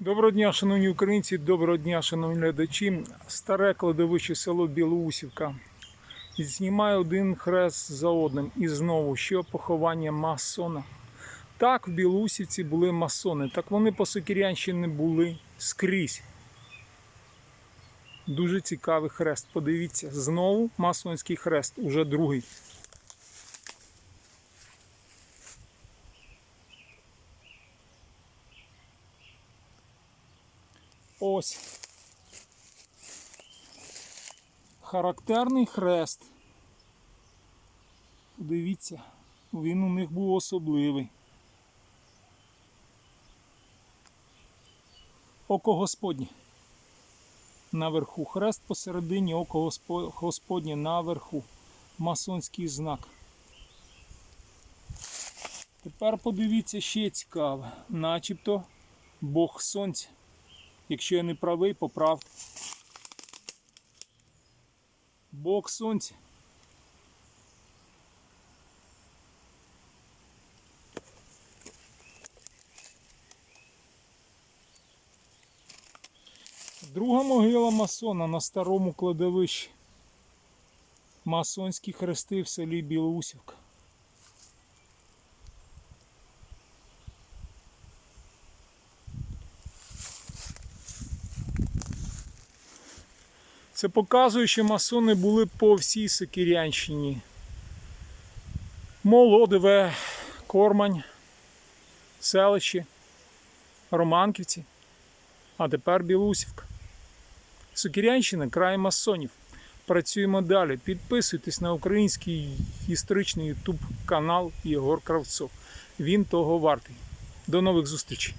Доброго дня, шановні українці, доброго дня, шановні глядачі. Старе кладовище село Білоусівка. Знімає один хрест за одним. І знову ще поховання масона. Так, в Білоусівці були масони, так вони по Сокірянщині були скрізь. Дуже цікавий хрест. Подивіться, знову масонський хрест, уже другий. Ось. Характерний хрест. Дивіться, він у них був особливий. Око Господнє. Наверху. Хрест посередині, око Господнє наверху. Масонський знак. Тепер подивіться ще цікаве. Начебто Бог Сонця. Якщо я не правий, поправте. Бог сонця. Друга могила масона на старому кладовищі. Масонські хрести в селі Білоусівка. Це показує, що масони були по всій Сокирянщині. Молодиве, Кормань, селище, Романківці, а тепер Білусівка. Сокирянщина край масонів. Працюємо далі. Підписуйтесь на український історичний ютуб канал Єгор Кравцов. Він того вартий. До нових зустрічей!